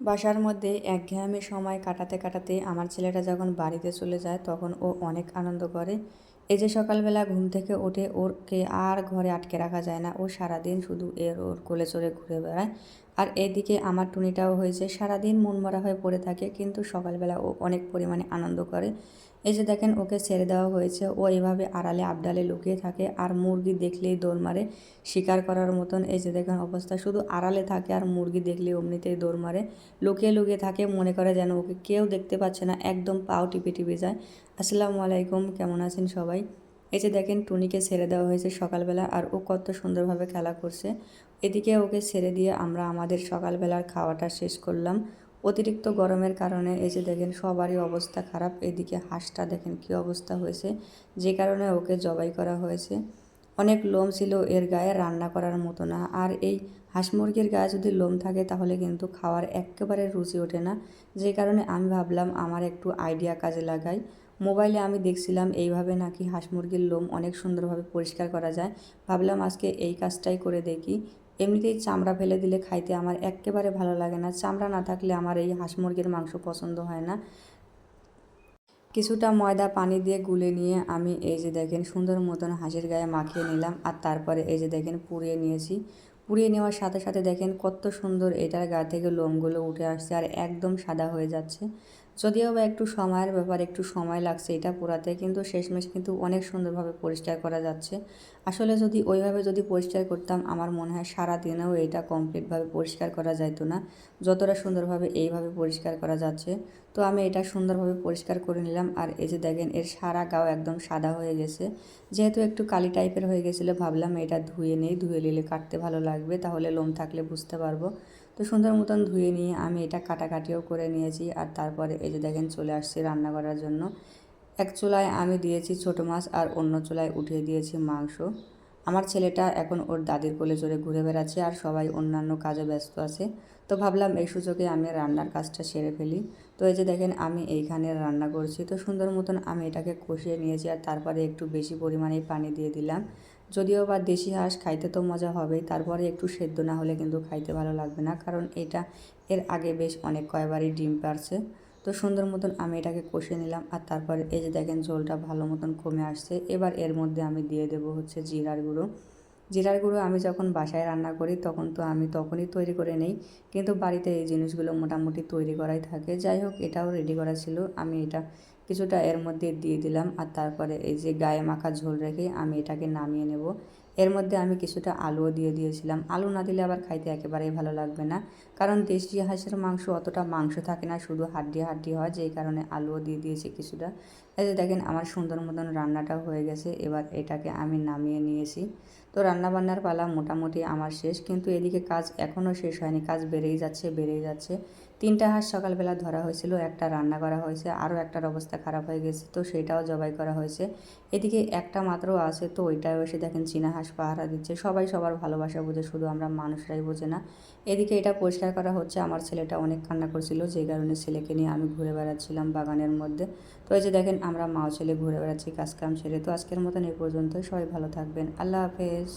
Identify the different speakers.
Speaker 1: বাসার মধ্যে একঘেয়েমি সময় কাটাতে কাটাতে আমার ছেলেটা যখন বাড়িতে চলে যায় তখন ও অনেক আনন্দ করে। এই যে সকালবেলা ঘুম থেকে ওঠে ওরকে আর ঘরে আটকে রাখা যায় না, ও সারাদিন শুধু এর ওর কোলে চড়ে ঘুরে বেড়ায়। আর এদিকে আমার টুনিটাও হয়েছে। সারাদিন মনমরা হয়ে পড়ে থাকে, কিন্তু সকালবেলা ও অনেক পরিমাণে আনন্দ করে। এই যে দেখেন, ওকে ছেড়ে দেওয়া হয়েছে। ও এভাবে আড়ালে আবডালে লুকিয়ে থাকে আর মুরগি দেখলেই দৌড় মারে। শিকার করার মতন এই যে দেখেন অবস্থা। শুধু আড়ালে থাকে আর মুরগি দেখলেই অমনিতেই দৌড় মারে। লুকিয়ে লুকিয়ে থাকে, মনে করে যেন ওকে কেউ দেখতে পাচ্ছে না। একদম পাও টিপে টিপে যায়। আসসালামু আলাইকুম, কেমন আছেন সবাই? এই যে দেখেন টুনিকে ছেড়ে দেওয়া হয়েছে সকালবেলা আর ও কত সুন্দরভাবে খেলা করছে। এদিকে ওকে ছেড়ে দিয়ে আমরা আমাদের সকালবেলার খাওয়াটা শেষ করলাম। অতিরিক্ত গরমের কারণে এই যে দেখেন সবারই অবস্থা খারাপ। এদিকে হাঁসটা দেখেন কী অবস্থা হয়েছে। যে কারণে ওকে জবাই করা হয়েছে। অনেক লোম ছিল এর গায়ে, রান্না করার মতো না। আর এই হাঁস মুরগির গায়ে যদি লোম থাকে তাহলে কিন্তু খাওয়ার একেবারে রুচি ওঠে না। যে কারণে আমি ভাবলাম আমার একটু আইডিয়া কাজে লাগাই। মোবাইলে আমি দেখছিলাম এইভাবে নাকি হাঁস মুরগির লোম অনেক সুন্দরভাবে পরিষ্কার করা যায়। ভাবলাম আজকে এই কাজটাই করে দেখি। এমনিতেই চামড়া ফেলে দিলে খাইতে আমার একেবারে ভালো লাগে না। চামড়া না থাকলে আমার এই হাঁস মুরগির মাংস পছন্দ হয় না। কিছুটা ময়দা, পানি দিয়ে গুলে নিয়ে আমি এই যে দেখেন সুন্দর মতন হাঁসের গায়ে মাখিয়ে নিলাম আর তারপরে এই যে দেখেন পুড়িয়ে নিয়েছি। পুড়িয়ে নেওয়ার সাথে সাথে দেখেন কত সুন্দর এটার গা থেকে লোমগুলো উঠে আসছে আর একদম সাদা হয়ে যাচ্ছে। যদিও বা একটু সময়ের ব্যাপার একটু সময় লাগছে এটা পোড়াতে কিন্তু শেষমেশ কিন্তু অনেক সুন্দরভাবে পরিষ্কার করা যাচ্ছে। আসলে যদি ওইভাবে যদি পরিষ্কার করতাম, আমার মনে হয় সারা দিনেও এটা কমপ্লিটভাবে পরিষ্কার করা যাইতো না। যতটা সুন্দরভাবে এইভাবে পরিষ্কার করা যাচ্ছে। তো আমি এটা সুন্দরভাবে পরিষ্কার করে নিলাম। আর এই যে দেখেন, এর সারা গাও একদম সাদা হয়ে গেছে। যেহেতু একটু কালি টাইপের হয়ে গেছিল, ভাবলাম এটা ধুয়ে নেই। ধুয়ে নিলে কাটতে ভালো লাগবে, তাহলে লোম থাকলে বুঝতে পারব। তো সুন্দর মতন ধুয়ে নিয়ে আমি এটা কাটাকাটিও করে নিয়েছি। আর তারপরে এই যে দেখেন চলে আসছি রান্না করার জন্য। এক চুলায় আমি দিয়েছি ছোটো মাছ আর অন্য চুলায় উঠিয়ে দিয়েছি মাংস। আমার ছেলেটা এখন ওর দাদির কোলে চড়ে ঘুরে বেড়াচ্ছে আর সবাই অন্যান্য কাজে ব্যস্ত আছে। তো ভাবলাম এই সুযোগে আমি রান্নার কাজটা সেরে ফেলি। তো এই যে দেখেন আমি এইখানে রান্না করছি। তো সুন্দর মতন আমি এটাকে কষিয়ে নিয়েছি আর তারপরে একটু বেশি পরিমাণে পানি দিয়ে দিলাম। যদিও বা দেশি হাঁস খাইতে তো মজা হবেই, তারপরে একটু সেদ্ধ না হলে কিন্তু খাইতে ভালো লাগবে না। কারণ এটা এর আগে বেশ অনেক কয়বারই ডিম পারছে তো সুন্দর মতন আমি এটাকে কষে নিলাম আর তারপরে এই যে দেখেন ঝোলটা ভালো মতন কমে আসছে। এবার এর মধ্যে আমি দিয়ে দেব হচ্ছে জিরার গুঁড়ো। জিরার গুঁড়ো আমি যখন বাসায় রান্না করি তখন তো আমি তখনই তৈরি করে নেই। কিন্তু বাড়িতে এই জিনিসগুলো মোটামুটি তৈরি করাই থাকে। যাই হোক, এটাও রেডি করা ছিল। আমি এটা কিছুটা এর মধ্যে দিয়ে দিলাম আর তারপরে এই যে গায়ে মাখা ঝোল রেখে আমি এটাকে নামিয়ে নেব। এর মধ্যে আমি কিছুটা আলুও দিয়ে দিয়েছিলাম। আলু না দিলে আবার খাইতে একেবারেই ভালো লাগবে না। কারণ দেশি হাঁসের মাংস অতটা মাংস থাকে না, শুধু হাড্ডি হাড্ডি হয়, যেই কারণে আলুও দিয়ে দিয়েছি কিছুটা। এই যে দেখেন, আমার সুন্দর মতন রান্নাটা হয়ে গেছে, এবার এটাকে আমি নামিয়ে নিয়েছি। তো রান্নাবান্নার পালা মোটামুটি আমার শেষ, কিন্তু এদিকে কাজ এখনও শেষ হয়নি, কাজ বেড়েই যাচ্ছে বেড়েই যাচ্ছে। তিনটা হাঁস সকালবেলা ধরা হয়েছিল, একটা রান্না করা হয়েছে, আরও একটার অবস্থা খারাপ হয়ে গেছে, তো সেটাও জবাই করা হয়েছে। এদিকে একটা মাত্র আছে, তো ওইটাও এসে দেখেন চীনা হাঁস পাহারা দিচ্ছে। সবাই সবার ভালোবাসা বোঝে, শুধু আমরা মানুষরাই বোঝে না। এদিকে এটা পরিষ্কার করা হচ্ছে, আমার ছেলেটা অনেক কান্না করছিল, যে কারণে ছেলেকে নিয়ে আমি ঘুরে বেড়াচ্ছিলাম বাগানের মধ্যে। তো এই যে দেখেন, আমরা মাও ছেলে ঘুরে বেড়াচ্ছি কাজকাম ছেড়ে তো আজকের মতন এই পর্যন্ত সবাই ভালো থাকবেন, আল্লাহ হাফেজ।